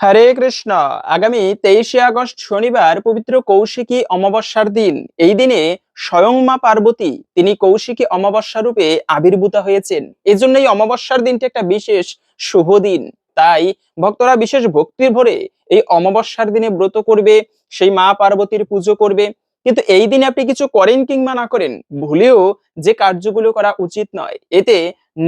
হরে কৃষ্ণ। আগামী তেইশে আগস্ট শনিবার পবিত্র কৌশিকী অমাবস্যার দিন। এই দিনে স্বয়ং মা পার্বতী, তিনি কৌশিকী অমাবস্যা রূপে আবির্ভূত হয়েছেন। এজন্য এই অমাবস্যার দিনটি একটা বিশেষ শুভ দিন। তাই ভক্তরা বিশেষ ভক্তির ভরে এই অমাবস্যার দিনে ব্রত করবে, সেই মা পার্বতীর পুজো করবে। কিন্তু এই দিনে আপনি কিছু করেন কিংবা না করেন, ভুলেও যে কার্যগুলো করা উচিত নয়। এতে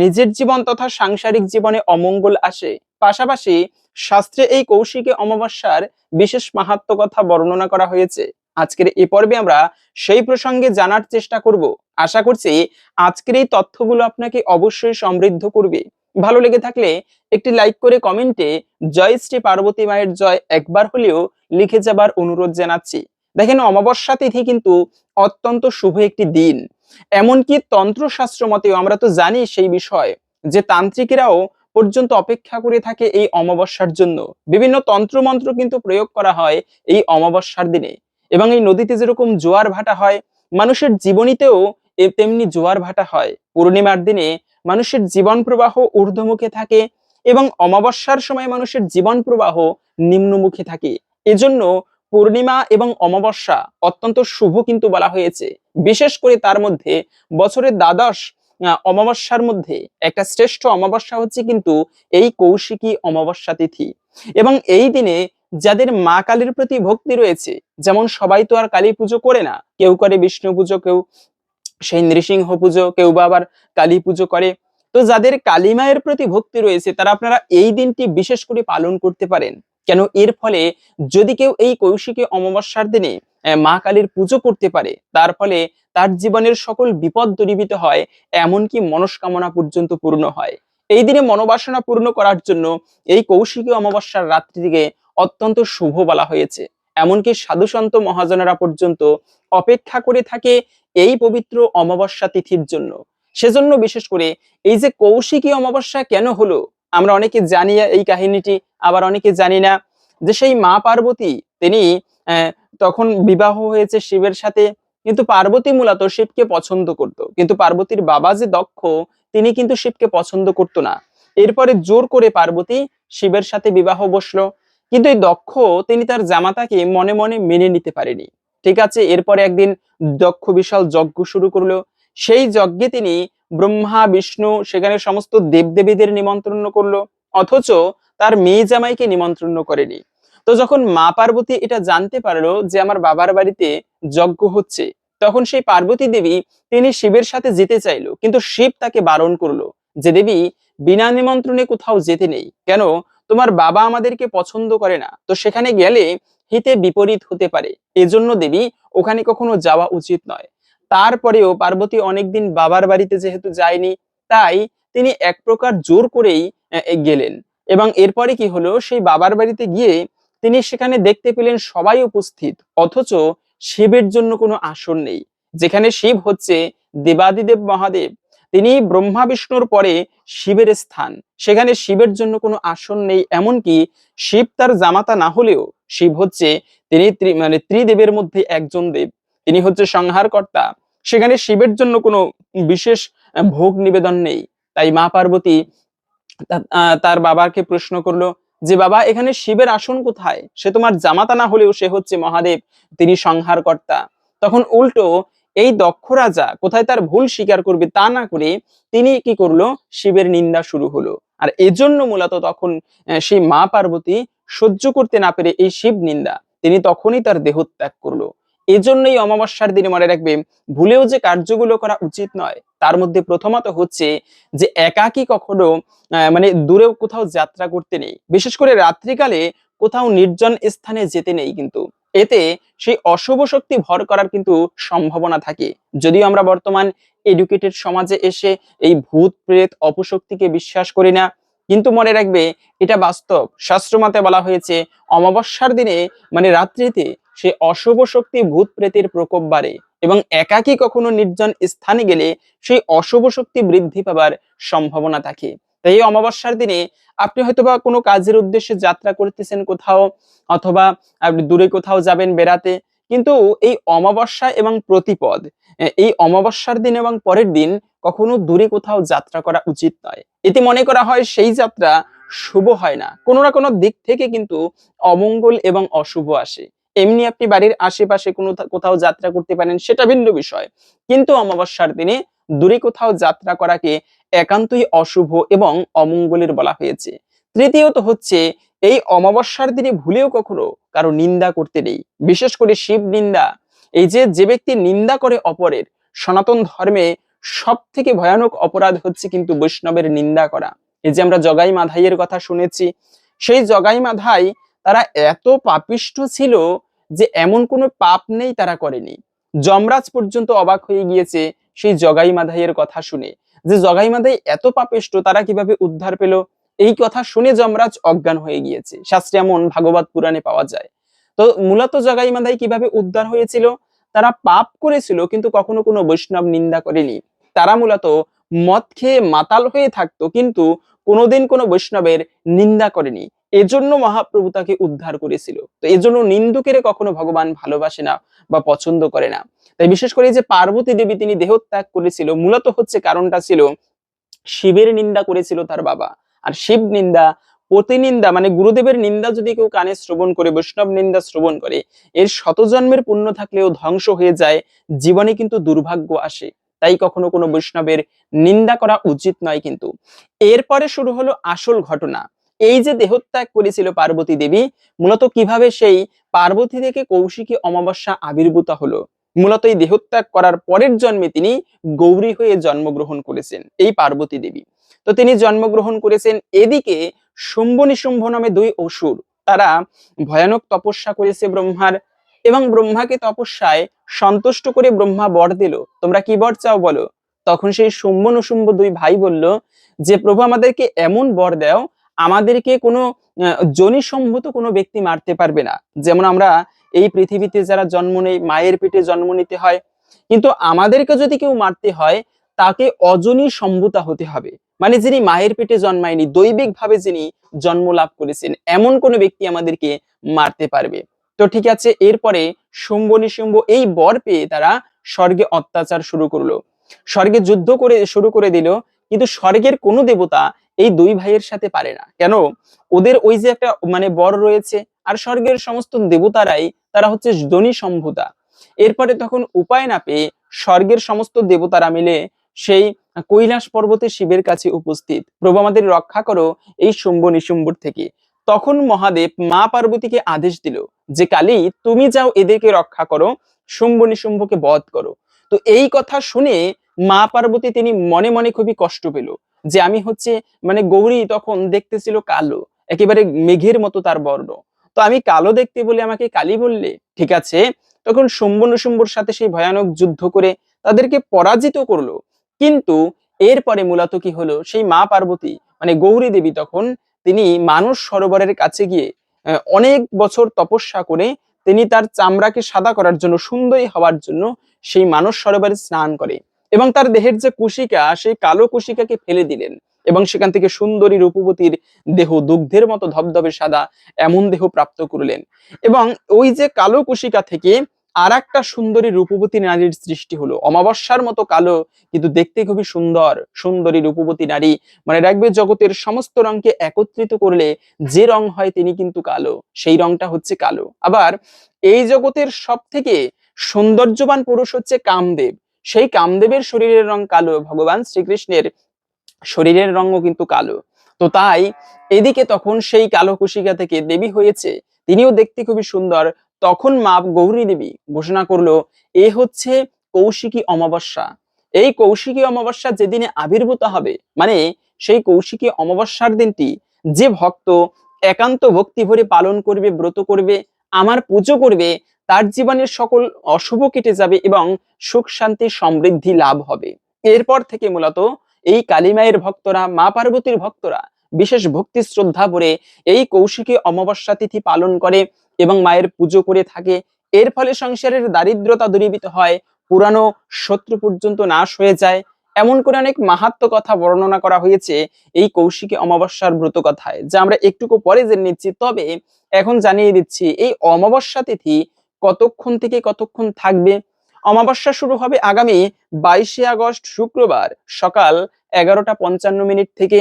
নিজের জীবন তথা সাংসারিক জীবনে অমঙ্গল আসে। পাশাপাশি শাস্ত্রে এই কৌশিকী অমাবস্যার বিশেষ মাহাত্ম কথা বর্ণনা করা হয়েছে। আজকের এই পর্বে আমরা সেই প্রসঙ্গে জানার চেষ্টা করব। আশা করছি আজকের এই তথ্যগুলো আপনাকে অবশ্যই সমৃদ্ধ করবে। ভালো লেগে থাকলে একটি লাইক করে কমেন্টে জয় শ্রী পার্বতী মায়ের জয় একবার হলেও লিখে যাবার অনুরোধ জানাচ্ছি। দেখেন, অমাবস্যা তিথি কিন্তু অত্যন্ত শুভ একটি দিন। এমনকি তন্ত্রশাস্ত্র মতেও আমরা তো জানি সেই বিষয় যে তান্ত্রিকেরাও পর্যন্ত অপেক্ষা করে থাকে এই অমাবস্যার জন্য। বিভিন্ন তন্ত্রমন্ত্র কিন্তু প্রয়োগ করা হয় এই অমাবস্যার দিনে। এবং এই নদীতে যেরকম জোয়ার ভাটা হয়, মানুষের জীবনীতেও তেমনি জোয়ার ভাটা হয়। পূর্ণিমার দিনে মানুষের জীবন প্রবাহ ঊর্ধ্বমুখে থাকে এবং অমাবস্যার সময় মানুষের জীবন প্রবাহ নিম্নমুখে থাকে। এজন্য পূর্ণিমা এবং অমাবস্যা অত্যন্ত শুভ কিন্তু বলা হয়েছে। বিশেষ করে তার মধ্যে বছরের দ্বাদশ অমাবস্যার মধ্যে, একটা শ্রেষ্ঠ অমাবস্যা হচ্ছে কিন্তু এই কৌশিকী অমাবস্যা তিথি। এবং এই দিনে যাদের মা কালীর প্রতি ভক্তি রয়েছে, যেমন সবাই তো আর কালী পুজো করে না, কেউ করে বিষ্ণু পুজো, কেউ সেই নৃসিংহ পুজো, কেউ বা আবার কালী পুজো করে, তো যাদের কালী মায়ের প্রতি ভক্তি রয়েছে, তারা আপনারা এই দিনটি বিশেষ করে পালন করতে পারেন। কেন? এর ফলে যদি কেউ এই কৌশিকী অমাবস্যার দিনে মা কালীর পুজো করতে পারে। তার ফলে তার জীবনের সকল বিপদ দূরীভূত হয়, এমনকি মনস্কামনা পর্যন্ত পূর্ণ হয়। এই দিনে মনোবাসনা পূর্ণ করার জন্য এই কৌশিকী অমাবস্যার রাত্রিটিকে অত্যন্ত শুভ বলা হয়েছে। এমনকি সাধুসন্ত মহাজনেরা পর্যন্ত অপেক্ষা করে থাকে এই পবিত্র অমাবস্যা তিথির জন্য। সেজন্য বিশেষ করে এই যে কৌশিকী অমাবস্যা কেন হলো, আমরা অনেকে জানি এই কাহিনীটি, আবার অনেকে জানি না যে সেই মা পার্বতী, তিনি তখন বিবাহ হয়েছে শিবের সাথে, কিন্তু পার্বতী মূলত শিবকে পছন্দ করত। কিন্তু পার্বতীর বাবা যে দক্ষ, তিনি কিন্তু শিবকে পছন্দ করত না। এরপরে জোর করে পার্বতী শিবের সাথে বিবাহ বসল। কিন্তু এই দক্ষ, তিনি তার জামাতাকে মনে মনে মেনে নিতে পারেনি। ঠিক আছে, এরপরে একদিন দক্ষ বিশাল যজ্ঞ শুরু করল। সেই যজ্ঞে তিনি ব্রহ্মা, বিষ্ণু, সেখানে সমস্ত দেবদেবীদের নিমন্ত্রণ করল। অথচ তার মেয়ে জামাইকে নিমন্ত্রণ করেনি। তো যখন মা পার্বতী এটা জানতে পারল যে আমার বাবার বাড়িতে যজ্ঞ হচ্ছে, তখন সেই পার্বতী দেবী তিনি শিবের সাথে যেতে চাইলো, কিন্তু শিব তাকে বারণ করল যে, দেবী, বিনা নিমন্ত্রণে কোথাও যেতে নেই। কেন? তোমার বাবা আমাদেরকে পছন্দ করে না। তো সেখানে গেলে হিতে বিপরীত হতে পারে। এজন্য দেবী, ওখানে কখনো যাওয়া উচিত নয়। তারপরেও পার্বতী অনেকদিন বাবার বাড়িতে যেহেতু যায়নি, তাই তিনি এক প্রকার জোর করেই গেলেন। এবং এরপরে কি হলো? সেই বাবার বাড়িতে গিয়ে তিনি সেখানে দেখতে পেলেন সবাই উপস্থিত, অথচ শিবের জন্য কোনো আসন নেই, যেখানে শিব হচ্ছে দেবাদিদেব মহাদেব। তিনি ব্রহ্মা বিষ্ণুর পরে শিবের স্থান, সেখানে শিবের জন্য কোনো আসন নেই, এমনকি শিব তার জামাতা না হলেও শিব হচ্ছে তিনি মানে ত্রিদেবের মধ্যে একজন দেব। তিনি হচ্ছে সংহারকর্তা, সেখানে শিবের জন্য কোনো বিশেষ ভোগ নিবেদন নেই। তাই মা পার্বতী তার বাবাকে প্রশ্ন করল যে বাবা, এখানে শিবের আসন কোথায়? সে তোমার জামাতা না হলেও সে হচ্ছে মহাদেব, তিনি সংহারকর্তা। তখন উল্টো, এই দক্ষ রাজা কোথায় তার ভুল স্বীকার করবে তা না করে তিনি কি করল? শিবের নিন্দা শুরু হলো। আর এজন্য মূলত তখন সেই মা পার্বতী সহ্য করতে না পেরে এই শিব নিন্দা, তিনি তখনই তার দেহত্যাগ করল। এজন্যই অমাবস্যার দিনে মনে রাখবে, ভুলেও যে কার্যগুলো করা উচিত নয়, তার মধ্যে প্রথমত হচ্ছে যে একাকী কখনো মানে দূরেও কোথাও যাত্রা করতে নেই। বিশেষ করে রাত্রিকালে কোথাও নির্জন স্থানে যেতে নেই কিন্তু। এতে সেই অশুভ শক্তি ভর করার কিন্তু সম্ভাবনা থাকে। যদিও আমরা বর্তমান এডুকেটেড সমাজে এসে এই ভূত, প্রেত, অপশক্তিকে বিশ্বাস করি না, কিন্তু মনে রাখবে এটা বাস্তব। শাস্ত্রমতে বলা হয়েছে, অমাবস্যার দিনে মানে রাত্রিতে সে অশুভ শক্তি ভূত প্রেতের প্রকোপ বাড়ে এবং একাকী কখনো নির্জন স্থানে গেলে সেই অশুভ শক্তি বৃদ্ধি পাবার সম্ভাবনা থাকে। তাই এই অমাবস্যার দিনে আপনি হয়তোবা কোনো কাজের উদ্দেশ্যে যাত্রা করতেছেন কোথাও অথবা আপনি দূরে কোথাও যাবেন বেড়াতে, কিন্তু এই অমাবস্যা এবং প্রতিপদ, এই অমাবস্যার দিন এবং পরের দিন কখনো দূরে কোথাও যাত্রা করা উচিত নয়। এতে মনে করা হয় সেই যাত্রা শুভ হয় না। কোনো না কোনো দিক থেকে কিন্তু অমঙ্গল এবং অশুভ আসে। এমনি আপনি বাড়ির আশেপাশে কোনো কোথাও যাত্রা করতে পারেন, সেটা ভিন্ন বিষয়। কিন্তু অমাবস্যার দিনে দূরে কোথাও যাত্রা করাকে একান্তই অশুভ এবং অমঙ্গলের বলা হয়েছে। তৃতীয়ত হচ্ছে, এই অমাবস্যার দিনে ভুলেও কখনো কারও নিন্দা করতে নেই। বিশেষ করে শিব নিন্দা। এই যে যে ব্যক্তি নিন্দা করে অপরের, সনাতন ধর্মে সব থেকে ভয়ানক অপরাধ হচ্ছে কিন্তু বৈষ্ণবের নিন্দা করা। এই যে, আমরা জগাই মাধাইয়ের কথা শুনেছি। সেই জগাই মাধাই তারা এত পাপিষ্ঠ ছিল যে এমন কোনো পাপ নেই তারা করেনি। যমরাজ পর্যন্ত অবাক হয়ে গিয়েছে সেই জগাই মাধাইয়ের কথা শুনে। যে জগাই মাধাই এত পাপেষ্ট, তারা কীভাবে উদ্ধার পেল? এই কথা শুনে যমরাজ অজ্ঞান হয়ে গিয়েছে। শাস্ত্রে এমন ভাগবত পুরাণে পাওয়া যায়। তো মূলত জগাই মাধাই কীভাবে উদ্ধার হয়েছিল? তারা পাপ করেছিল, কিন্তু কখনো কোনো বৈষ্ণব নিন্দা করেনি। তারা মূলত মদ খেয়ে মাতাল হয়ে থাকতো, কিন্তু কোনোদিন কোনো বৈষ্ণবের নিন্দা করেনি। এজন্য মহাপ্রভু তাকে উদ্ধার করেছিল। তো এজন্য নিন্দুকের কখনো ভগবান ভালোবাসে না বা পছন্দ করে না। তাই বিশেষ করে যে পার্বতী দেবী তিনি দেহত্যাগ করেছিল, মূলত হচ্ছে কারণটা ছিল শিবের নিন্দা করেছিল তার বাবা। আর শিব নিন্দা প্রতিনিন্দা মানে গুরুদেবের নিন্দা যদি কেউ কানে শ্রবণ করে, বৈষ্ণব নিন্দা শ্রবণ করে, এর শতজন্মের পুণ্য থাকলেও ধ্বংস হয়ে যায়, জীবনে কিন্তু দুর্ভাগ্য আসে। তাই কখনো কোনো বৈষ্ণবের নিন্দা করা উচিত নয় কিন্তু। এরপরে শুরু হলো আসল ঘটনা। এই যে দেহত্যাগ করেছিল পার্বতী দেবী, মূলত কীভাবে সেই পার্বতী থেকে কৌশিকী অমাবস্যা আবির্ভূত হলো? মূলত এই দেহত্যাগ করার পরের জন্মে তিনি গৌরী হয়ে জন্মগ্রহণ করেছেন, এই পার্বতী দেবী। তো তিনি জন্মগ্রহণ করেছেন এদিকে শুম্ভ নিশুম্ভ নামে দুই অসুর। তারা ভয়ানক তপস্যা করেছে ব্রহ্মার এবং ব্রহ্মাকে তপস্যায় সন্তুষ্ট করে ব্রহ্মা বর দিল। তোমরা কি বর চাও বলো? তখন সেই শুম্ভ নিশুম্ভ দুই ভাই বলল, যে প্রভু আমাদেরকে এমন বর দাও আমাদেরকে কোনো যোনি সম্ভূত কোনো ব্যক্তি মারতে পারবে না। যেমন আমরা এই পৃথিবীতে যারা জন্ম নেই, মায়ের পেটে জন্ম নিতে হয়, কিন্তু আমাদেরকে যদি কেউ মারতে হয়, তাকে অজনী সম্ভূতা হতে হবে। মানে যিনি মায়ের পেটে জন্মায়নি দৈবিক ভাবে যিনি জন্ম লাভ করেছেন, এমন কোন ব্যক্তি আমাদেরকে মারতে পারবে। তো ঠিক আছে, এরপরে শুম্ভ নিশুম্ভ এই বর পেয়ে তারা স্বর্গে অত্যাচার শুরু করল। স্বর্গে যুদ্ধ করে, শুরু করে দিল, কিন্তু স্বর্গের কোনো দেবতা এই দুই ভাইয়ের সাথে পারে না। কেন? ওদের ওই যে একটা মানে বর রয়েছে আর স্বর্গের সমস্ত দেবতারাই তারা হচ্ছে ধনী সম্ভুতা। এরপরে তখন উপায় না পেয়ে স্বর্গের সমস্ত দেবতারা মিলে সেই কৈলাস পর্বতে শিবের কাছে উপস্থিত। প্রভু আমাদের রক্ষা করো এই শুম্ভ নিশুম্বর থেকে। তখন মহাদেব মা পার্বতীকে আদেশ দিল যে, কালী, তুমি যাও এদেরকে রক্ষা করো, শুম্ভ নিশুম্ভকে বধ করো। তো এই কথা শুনে মা পার্বতী তিনি মনে মনে খুবই কষ্ট পেল। যে আমি হচ্ছে মানে গৌরী তখন দেখতেছিল কালো, একেবারে মেঘের মতো তার বর্ণ। তো আমি কালো দেখতে বলে আমাকে কালী বললে, ঠিক আছে। তখন শুম্ভ নিশুম্ভর সাথে সেই ভয়ানক যুদ্ধ করে তাদেরকে পরাজিত করল। কিন্তু এরপরে মূলত কি হলো? সেই মা পার্বতী মানে গৌরী দেবী তখন তিনি মানুষ সরোবরের কাছে গিয়ে অনেক বছর তপস্যা করে তিনি তার চামড়াকে সাদা করার জন্য, সুন্দরী হওয়ার জন্য সেই মানস সরোবরে স্নান করে। এবং তার দেহের যে কুশিকা সেই কালো কুশিকাকে ফেলে দিলেন এবং সেখান থেকে সুন্দরী রূপবতীর দেহ দুগ্ধের মতো ধবধবে সাদা এমন দেহ প্রাপ্ত করলেন। এবং ওই যে কালো কুশিকা থেকে আর একটা সুন্দরী রূপবতী নারীর সৃষ্টি হলো। অমাবস্যার মতো কালো, কিন্তু দেখতে খুবই সুন্দর, সুন্দরী রূপবতী নারী। মানে রাখবে, জগতের সমস্ত রঙকে একত্রিত করলে যে রং হয় তিনি কিন্তু কালো, সেই রংটা হচ্ছে কালো। আবার এই জগতের সব থেকে সৌন্দর্যবান পুরুষ হচ্ছে কামদেব। সেই কামদেবের শরীরের রং কালো, ভগবান শ্রীকৃষ্ণের শরীরের রঙও কিন্তু কালো। তো তাই এদিকে তখন সেই কালো কুশিকা থেকে দেবী হয়েছে, তিনিও দেখতে খুবই সুন্দর। তখন মা গৌরী দেবী ঘোষণা করল, এ হচ্ছে কৌশিকী অমাবস্যা। এই কৌশিকী অমাবস্যা যেদিনে আবির্ভূত হবে মানে সেই কৌশিকী অমাবস্যার দিনটি যে ভক্ত একান্ত ভক্তি ভরে পালন করবে, ব্রত করবে আমার পুজো করবে, তার জীবনের সকল অশুভ কেটে যাবে এবং সুখ, শান্তি, সমৃদ্ধি লাভ হবে। এরপর থেকে মূলত এই কালীমায়ের ভক্তরা, মা পার্বতীর ভক্তরা বিশেষ ভক্তি শ্রদ্ধা ভরে এই কৌশিকী অমাবস্যা তিথি পালন করে এবং মায়ের পুজো করে থাকে। এর ফলে সংসারের দারিদ্রতা দূরীভূত হয়, পুরানো শত্রু পর্যন্ত নাশ হয়ে যায়। এমন করে অনেক মাহাত্ম কথা বর্ণনা করা হয়েছে এই কৌশিকী অমাবস্যার ব্রত কথায়, যা আমরা একটুকু পরে জেনে নিচ্ছি। তবে এখন জানিয়ে দিচ্ছি, এই অমাবস্যা তিথি কতক্ষণ থেকে কতক্ষণ থাকবে? অমাবস্যা শুরু হবে আগামী বাইশে আগস্ট শুক্রবার সকাল এগারোটা পঞ্চান্ন মিনিট থেকে।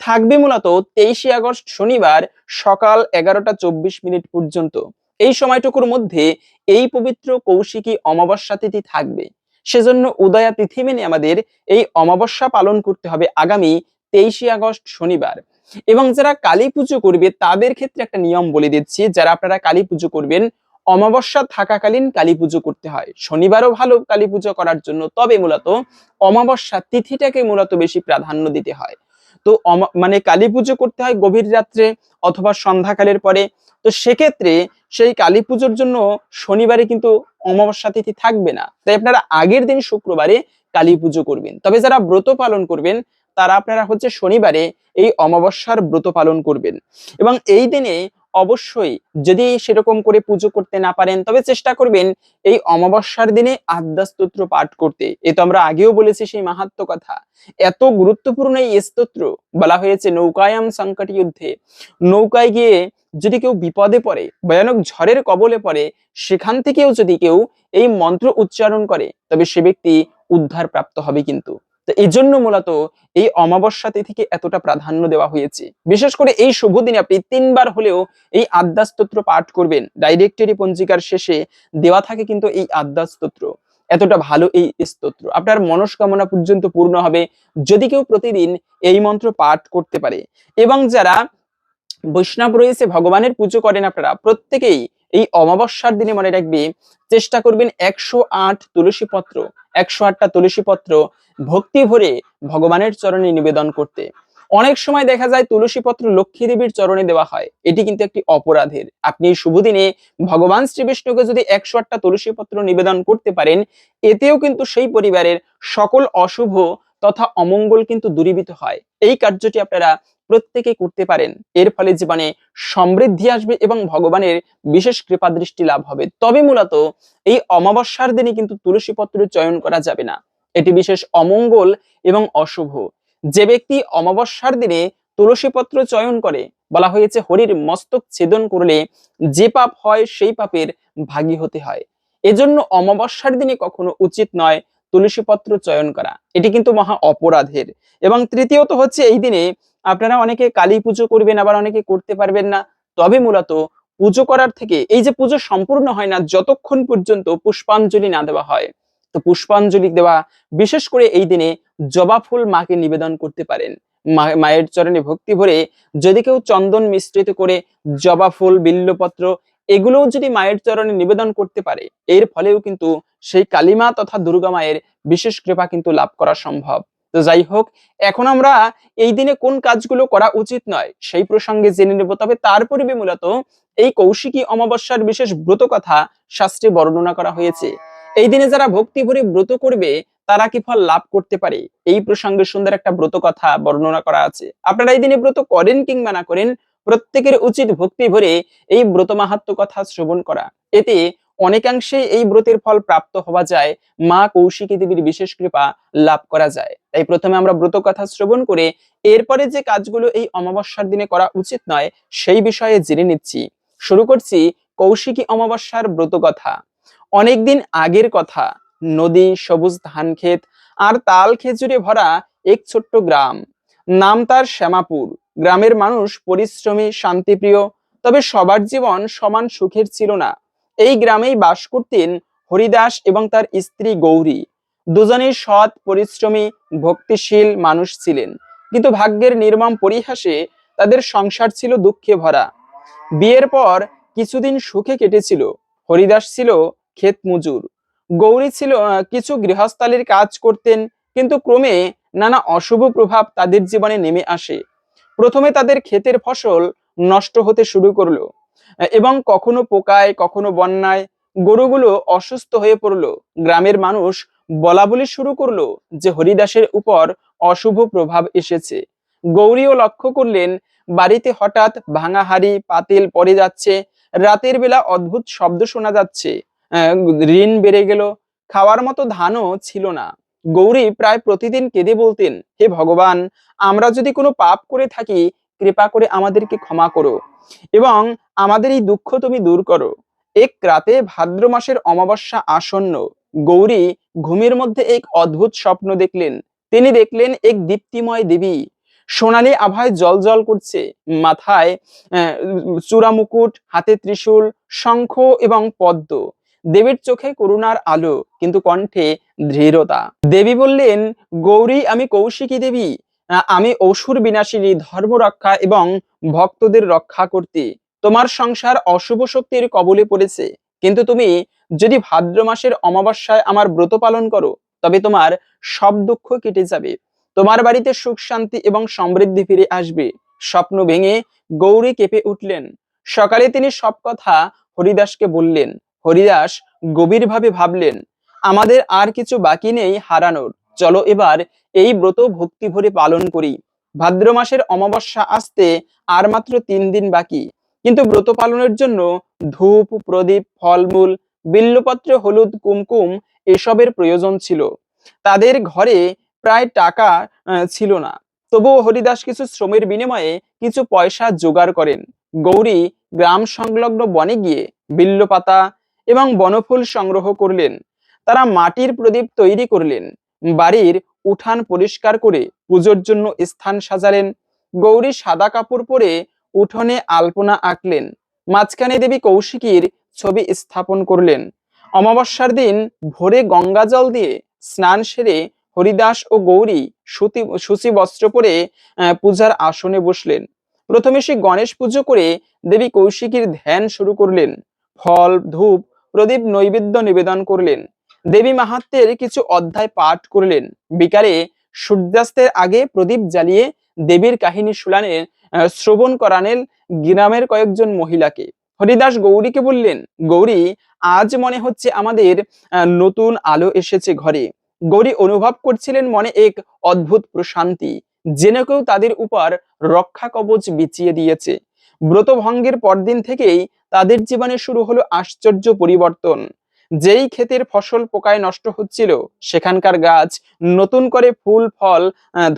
থাকবে মূলত তেইশে আগস্ট শনিবার সকাল এগারোটা চব্বিশ মিনিট পর্যন্ত। এই সময়টুকুর মধ্যে এই পবিত্র কৌশিকী অমাবস্যা তিথি থাকবে। সেজন্য উদয়া তিথি মেনে আমাদের এই অমাবস্যা পালন করতে হবে আগামী তেইশে আগস্ট শনিবার। এবং যারা কালী পুজো করবে, তাদের ক্ষেত্রে একটা নিয়ম বলে দিচ্ছি, যারা আপনারা কালী পুজো করবেন, অমাবস্যা থাকাকালীন কালী পুজো করতে হয়। শনিবারও ভালো কালী পুজো করার জন্য, তবে মূলত অমাবস্যা তিথিটাকে মূলত বেশি প্রাধান্য দিতে হয়। তো মানে কালী পুজো করতে হয় গভীর রাত্রে অথবা সন্ধ্যাকালের পরে। তো সেক্ষেত্রে সেই কালী পুজোর জন্য শনিবারে কিন্তু অমাবস্যা তিথি থাকবে না। তাই আপনারা আগের দিন শুক্রবারে কালী পুজো করবেন। তবে যারা ব্রত পালন করবেন, তারা আপনারা হচ্ছে শনিবারে এই অমাবস্যার ব্রত পালন করবেন। এবং এই দিনে অবশ্যই যদি সেরকম করে পুজো করতে না পারেন, তবে চেষ্টা করবেন এই অমাবস্যার দিনে আদ্যাস্তোত্র পাঠ করতে। এ তো আমরা আগেও বলেছি সেই মাহাত্ম কথা। এত গুরুত্বপূর্ণ এই স্তোত্র বলা হয়েছে নৌকায়াম সংকট যুদ্ধে। নৌকায় গিয়ে যদি কেউ বিপদে পড়ে, ভয়ানক ঝড়ের কবলে পড়ে, সেখান থেকেও যদি কেউ এই মন্ত্র উচ্চারণ করে, তবে সে ব্যক্তি উদ্ধার প্রাপ্ত হবে কিন্তু। তো এই জন্য মূলত এই অমাবস্যা তিথিকে এতটা প্রাধান্য দেওয়া হয়েছে। বিশেষ করে এই শুভ দিনে আপনি তিনবার হলেও এই আদ্যাস্তোত্র পাঠ করবেন। ডাইরেক্টরি পঞ্জিকার শেষে দেওয়া থাকে কিন্তু এই আদ্যাস্তোত্র। এতটা ভালো এই স্তোত্র। আপনার মনস্কামনা পর্যন্ত পূর্ণ হবে যদি কেউ প্রতিদিন এই মন্ত্র পাঠ করতে পারে। এবং যারা বৈষ্ণব রয়েছে, ভগবানের পুজো করেন আপনারা। প্রত্যেকেই এই অমাবস্যার দিনে মনে রাখবে, চেষ্টা করবেন একশো আট তুলসী পত্র, একশো আটটা তুলসী পত্র ভক্তি ভরে ভগবানের চরণে নিবেদন করতে। অনেক সময় দেখা যায় তুলসী পত্র লক্ষ্মী দেবীর চরণে দেওয়া হয়। এটি কিন্তু একটি অপরাধের। আপনি শুভ দিনে ভগবান শ্রীবিষ্ণুকে যদি একশো আটটা তুলসী পত্র নিবেদন করতে পারেন, এতেও কিন্তু সেই পরিবারের সকল অশুভ তথা অমঙ্গল কিন্তু দূরীভূত হয়। এই কার্যটি আপনারা প্রত্যেকে করতে পারেন। এর ফলে জীবনে সমৃদ্ধি আসবে এবং ভগবানের বিশেষ কৃপা দৃষ্টি লাভ হবে। তবে মূলত এই অমাবস্যার দিনে কিন্তু তুলসী পত্র চয়ন করা যাবে না। এটি বিশেষ অমঙ্গল এবং অশুভ। যে ব্যক্তি অমাবস্যার দিনে তুলসী পত্র চয়ন করে, বলা হয়েছে হরির মস্তক ছেদন করলে যে পাপ হয় সেই পাপের ভাগী হতে হয়। এজন্য অমাবস্যার দিনে কখনো উচিত নয় তুলসী পত্র চয়ন করা। এটি কিন্তু মহা অপরাধের। এবং তৃতীয়ত হচ্ছে এই দিনে আপনারা অনেকে কালী পুজো করবেন, আবার অনেকে করতে পারবেন না। তবে মূলত পুজো করার থেকে এই যে পুজো সম্পূর্ণ হয় না, যতক্ষণ পর্যন্ত পুষ্পাঞ্জলি না দেওয়া হয়, তো পুষ্পাঞ্জলি দেওয়া বিশেষ করে এই দিনে জবা ফুল মাকে নিবেদন করতে পারেন। মায়ের চরণে ভক্তি ভরে যদি কেউ চন্দন মিশ্রিত করে জবা ফুল, বিল্লপত্র এগুলোও যদি মায়ের চরণে নিবেদন করতে পারে, এর ফলেও কিন্তু সেই কালিমা তথা দুর্গা মায়ের বিশেষ কৃপা কিন্তু লাভ করা সম্ভব। তো যাই হোক, এখন আমরা এই দিনে কোন কাজগুলো করা উচিত নয় সেই প্রসঙ্গে জেনে নেব। তবে তার পূর্বে মূলত এই কৌশিকী অমাবস্যার বিশেষ ব্রত কথা শাস্ত্রে বর্ণনা করা হয়েছে। এই দিনে যারা ভক্তি ভরে ব্রত করবে, তারা কি ফল লাভ করতে পারে? এই প্রসঙ্গে সুন্দর একটা ব্রত কথা বর্ণনা করা আছে। আপনারা এই দিনে ব্রত করেন কিংবা না করেন, প্রত্যেকের উচিত ভক্তি ভরে এই ব্রত মাহাত্ম কথা শ্রবণ করা। এতে অনেকাংশে এই ব্রতের ফল প্রাপ্ত হওয়া যায়, মা কৌশিকী দেবীর বিশেষ কৃপা লাভ করা যায়। তাই প্রথমে আমরা ব্রত কথা শ্রবণ করে, এরপরে যে কাজগুলো এই অমাবস্যার দিনে করা উচিত নয়, সেই বিষয়ে জেনে নিচ্ছি। শুরু করছি কৌশিকী অমাবস্যার ব্রত কথা অনেকদিন আগের কথা, নদী, সবুজ ধান ক্ষেত আর তাল খেজুরে ভরা এক ছোট্ট গ্রাম। নাম তার শ্যামাপুর। গ্রামের মানুষ পরিশ্রমী, শান্তিপ্রিয়, তবে সবার জীবন সমান সুখের ছিল না। এই গ্রামেই বাস করতেন হরিদাস এবং তার স্ত্রী গৌরী। দুজনেই সৎ, পরিশ্রমী, ভক্তিশীল মানুষ ছিলেন। কিন্তু ভাগ্যের নির্মম পরিহাসে তাদের সংসার ছিল দুঃখে ভরা। বিয়ের পর কিছুদিন সুখে কেটেছিল। হরিদাস ছিল ক্ষেত মজুর। গৌরী ছিল কিছু গৃহস্থালির কাজ করতেন, কিন্তু ক্রমে নানা অশুভ প্রভাব তাদের জীবনে নেমে আসে। প্রথমে তাদের ক্ষেতের ফসল নষ্ট হতে শুরু করল। এবং কখনো পোকায়, কখনো বন্যায় গরুগুলো অসুস্থ হয়ে পড়ল। গ্রামের মানুষ বলা বলি শুরু করল যে হরিদাসের উপর অশুভ প্রভাব এসেছে। গৌরীও লক্ষ্য করলেন, বাড়িতে হঠাৎ ভাঙা হাড়ি, পাতিল পড়ে যাচ্ছে, রাতের বেলা অদ্ভুত শব্দ শোনা যাচ্ছে। ঋণ বেড়ে গেল, খাওয়ার মতো ধানও ছিল না। গৌরী প্রায় প্রতিদিন কেঁদে বলতেন, হে ভগবান, আমরা যদি কোনো পাপ করে থাকি, কৃপা করে আমাদেরকে ক্ষমা করো। এবং আমাদের এই দুঃখ তুমি দূর করো। এক রাতে ভাদ্র মাসের অমাবস্যা আসন্ন গৌরী ঘুমের মধ্যে এক অদ্ভুত স্বপ্ন দেখলেন। তিনি দেখলেন এক দীপ্তিময় দেবী। সোনালী আভায় জল জল করছে। মাথায় চূড়া মুকুট, হাতে ত্রিশূল, শঙ্খ এবং পদ্ম। দেবীর চোখে করুণার আলো, কিন্তু কণ্ঠে দৃঢ়তা দেবী বললেন, গৌরী, আমি কৌশিকী দেবী। আমি অসুর বিনাশিনী ধর্ম রক্ষা এবং ভক্তদের রক্ষা করতে। তোমার সংসার অশুভ শক্তির কবলে পড়েছে। কিন্তু তুমি যদি ভাদ্র মাসের অমাবস্যায় আমার ব্রত পালন করো, তবে তোমার সব দুঃখ কেটে যাবে। তোমার বাড়িতে সুখ, শান্তি এবং সমৃদ্ধি ফিরে আসবে। স্বপ্ন ভেঙে গৌরী কেঁপে উঠলেন। সকালে তিনি সব কথা হরিদাসকে বললেন। হরিদাস গভীরভাবে ভাবলেন, আমাদের আর কিছু বাকি নেই হারানোর। চলো এবার এই ব্রত ভক্তি ভরে পালন করি। ভাদ্র মাসের অমাবস্যা আসতে আর মাত্র তিন দিন বাকি। কিন্তু ব্রত পালনের জন্য ধূপ, প্রদীপ, ফলমূল, বিল্লপত্র, হলুদ, কুমকুম এসবের প্রয়োজন ছিল। তাদের ঘরে প্রায় টাকা ছিল না। তবুও হরিদাস কিছু শ্রমের বিনিময়ে কিছু পয়সা জোগাড় করেন। গৌরী গ্রাম সংলগ্ন বনে গিয়ে বিল্লপাতা এবং বনফুল সংগ্রহ করলেন। তারা মাটির প্রদীপ তৈরি করলেন। বাড়ির উঠান পরিষ্কার করে পুজোর জন্য স্থান সাজালেন। গৌরী সাদা কাপড় পরে উঠোনে আলপনা আঁকলেন। মাঝখানে দেবী কৌশিকীর ছবি স্থাপন করলেন। অমাবস্যার দিন ভোরে গঙ্গা জল দিয়ে স্নান সেরে হরিদাস ও গৌরী সুতি সুচি বস্ত্র পরে পূজার আসনে বসলেন। প্রথমে সে গণেশ পুজো করে দেবী কৌশিকীর ধ্যান শুরু করলেন। ফল ধূপ প্রদীপ নৈবেদ্য নিবেদন করলেন। দেবী মাহাত্মের কিছু অধ্যায় পাঠ করলেন। বিকালে সূর্যাস্তের আগে প্রদীপ জ্বালিয়ে দেবীর কাহিনী শুনানের আহ, শ্রবণ করানেন গ্রামের কয়েকজন মহিলাকে। হরিদাস গৌরীকে বললেন, গৌরী, আজ মনে হচ্ছে আমাদের নতুন আলো এসেছে ঘরে। গৌরী অনুভব করছিলেন মনে এক অদ্ভুত প্রশান্তি যেন কেউ তাদের উপর রক্ষা কবচ বিছিয়ে দিয়েছে। ব্রত ভঙ্গের পরদিন থেকেই তাদের জীবনে শুরু হলো আশ্চর্য পরিবর্তন। যেই ক্ষেতের ফসল পোকায় নষ্ট হচ্ছিল, সেখানকার গাছ নতুন করে ফুল, ফল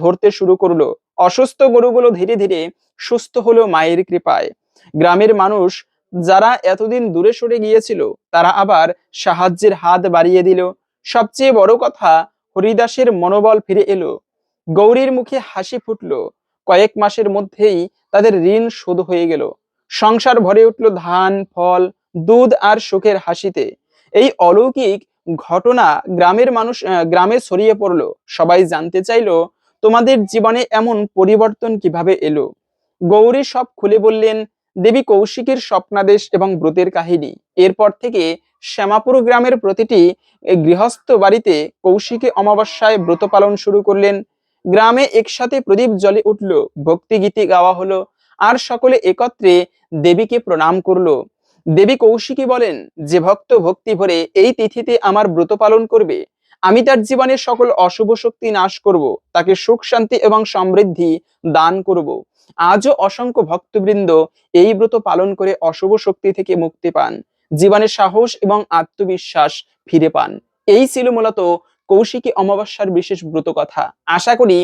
ধরতে শুরু করল। অসুস্থ গরুগুলো ধীরে ধীরে সুস্থ হলো মায়ের কৃপায়। গ্রামের মানুষ যারা এতদিন দূরে সরে গিয়েছিল, তারা আবার সাহায্যের হাত বাড়িয়ে দিল। সবচেয়ে বড় কথা, হরিদাসের মনোবল ফিরে এলো। গৌরীর মুখে হাসি ফুটলো। কয়েক মাসের মধ্যেই তাদের ঋণ শোধ হয়ে গেল। সংসার ভরে উঠল ধান, ফল, দুধ আর সুখের হাসিতে। এই অলৌকিক ঘটনা গ্রামের মানুষ গ্রামে ছড়িয়ে পড়ল। সবাই জানতে চাইলো তোমাদের জীবনে এমন পরিবর্তন কীভাবে এলো? গৌরী সব খুলে বললেন, দেবী কৌশিকের স্বপ্নাদেশ এবং ব্রতের কাহিনী। এরপর থেকে শ্যামাপুর গ্রামের প্রতিটি গৃহস্থ বাড়িতে কৌশিকী অমাবস্যায় ব্রত পালন শুরু করলেন। গ্রামে একসাথে প্রদীপ জ্বলে উঠল ভক্তিগীতি গাওয়া হলো, আর সকলে একত্রে দেবীকে প্রণাম করল। দেবী কৌশিকী বলেন, যে ভক্ত ভক্তি ভরে এই তিথিতে আমার ব্রত পালন করবে আমি তার জীবনের সকল অশুভ শক্তি নাশ করব, তাকে সুখ, শান্তি এবং সমৃদ্ধি দান করব। আজও অসংখ্য ভক্তবৃন্দ এই ব্রত পালন করে অশুভ শক্তি থেকে মুক্তি পান জীবনে সাহস এবং আত্মবিশ্বাস ফিরে পান। এই ছিল মূলত কৌশিকী অমাবস্যার বিশেষ ব্রত কথা। আশা করি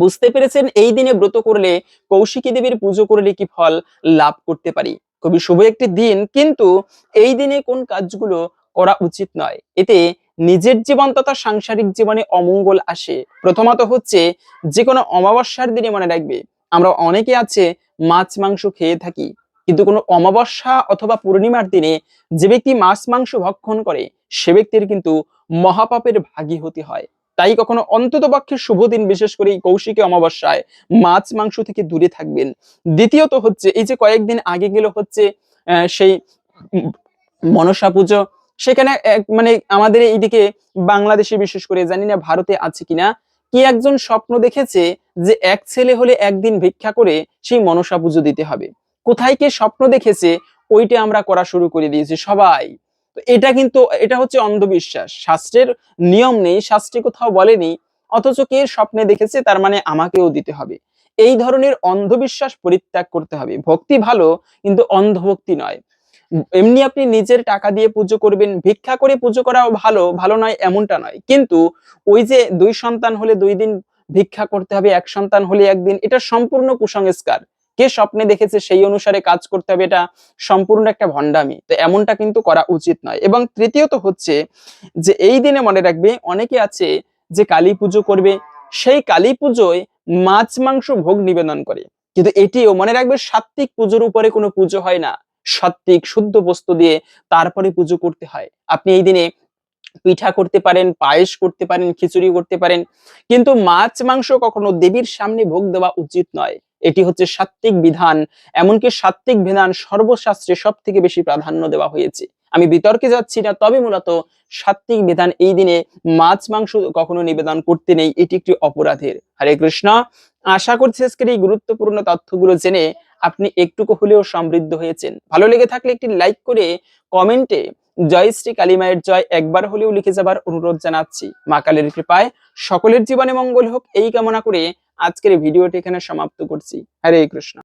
বুঝতে পেরেছেন এই দিনে ব্রত করলে কৌশিকী দেবীর পুজো করলে কি ফল লাভ করতে পারি। খুবই শুভ একটি দিন, কিন্তু এই দিনে কোন কাজগুলো করা উচিত নয়। এতে নিজের জীবন তথা সাংসারিক জীবনে অমঙ্গল আসে। প্রথমত হচ্ছে যে কোনো অমাবস্যার দিনে মনে রাখবে, আমরা অনেকে আছে মাছ, মাংস খেয়ে থাকি। কিন্তু কোনো অমাবস্যা অথবা পূর্ণিমার দিনে যে ব্যক্তি মাছ, মাংস ভক্ষণ করে, সে ব্যক্তির কিন্তু মহাপাপের ভাগী হতে হয়। তাই কখনো অন্তত পক্ষে শুভ দিন বিশেষ করে এই কৌশিকী অমাবস্যায় মাছ, মাংস থেকে দূরে থাকবেন। দ্বিতীয়ত হচ্ছে, এই যে কয়েকদিন আগে গেল হচ্ছে সেই মনসা পুজো সেখানে মানে আমাদের এইদিকে বাংলাদেশে বিশেষ করে জানি না ভারতে আছে কিনা, কি একজন স্বপ্ন দেখেছে যে এক ছেলে হলে একদিন ভিক্ষা করে সেই মনসা পুজো দিতে হবে? কোথায় কে স্বপ্ন দেখেছে ওইটা আমরা করা শুরু করে দিয়েছি সবাই। এটা কিন্তু, এটা হচ্ছে অন্ধবিশ্বাস। শাস্ত্রের নিয়ম নেই, শাস্ত্রে কোথাও বলেনি, অথচ কে স্বপ্নে দেখেছে তার মানে আমাকেও দিতে হবে। এই ধরনের অন্ধবিশ্বাস পরিত্যাগ করতে হবে। ভক্তি ভালো, কিন্তু অন্ধভক্তি নয়। এমনি আপনি নিজের টাকা দিয়ে পুজো করবেন, ভিক্ষা করে পুজো করাও ভালো ভালো নয় এমনটা নয়। কিন্তু ওই যে দুই সন্তান হলে দুই দিন ভিক্ষা করতে হবে, এক সন্তান হলে একদিন, এটা সম্পূর্ণ কুসংস্কার। কে স্বপ্নে দেখেছে সেই অনুসারে কাজ করতে হবে, এটা সম্পূর্ণ একটা ভণ্ডামি। তো এমনটা কিন্তু করা উচিত নয়। এবং তৃতীয়ত হচ্ছে যে এই দিনে মনে রাখবে, অনেকে আছে যে কালী পুজো করবে, সেই কালী পুজোয় মাছ মাংস ভোগ নিবেদন করে। কিন্তু এটিও মনে রাখবে সাত্বিক পুজোর উপরে কোনো পুজো হয় না। সাত্বিক শুদ্ধ বস্তু দিয়ে তারপরে পুজো করতে হয়। আপনি এই দিনে পিঠা করতে পারেন, পায়েস করতে পারেন, খিচুড়ি করতে পারেন, কিন্তু মাছ, মাংস কখনো দেবীর সামনে ভোগ দেওয়া উচিত নয়। এটি হচ্ছে সাত্বিক বিধান, এমনকি সাত্বিক বিধান সর্বশাস্ত্রে সব থেকে বেশি প্রাধান্য দেওয়া হয়েছে। আমি বিতর্কে যাচ্ছি না, তবে মূলত সাত্বিক বিধান এই দিনে মাছ, মাংস কখনো নিবেদন করতে নেই, এটি একটি অপরাধের। হরে কৃষ্ণ, আশা করছি আজকের এই গুরুত্বপূর্ণ তথ্যগুলো জেনে আপনি একটুকু হলেও সমৃদ্ধ হয়েছেন। ভালো লেগে থাকলে একটি লাইক করে কমেন্টে জয় শ্রী কালিমায়ের জয় একবার হলেও লিখে যাবার অনুরোধ জানাচ্ছি। মা কালীর কৃপায় সকলের জীবনে মঙ্গল হোক, এই কামনা করে আজকের ভিডিওটি এখানে সমাপ্ত করছি। হরে কৃষ্ণ।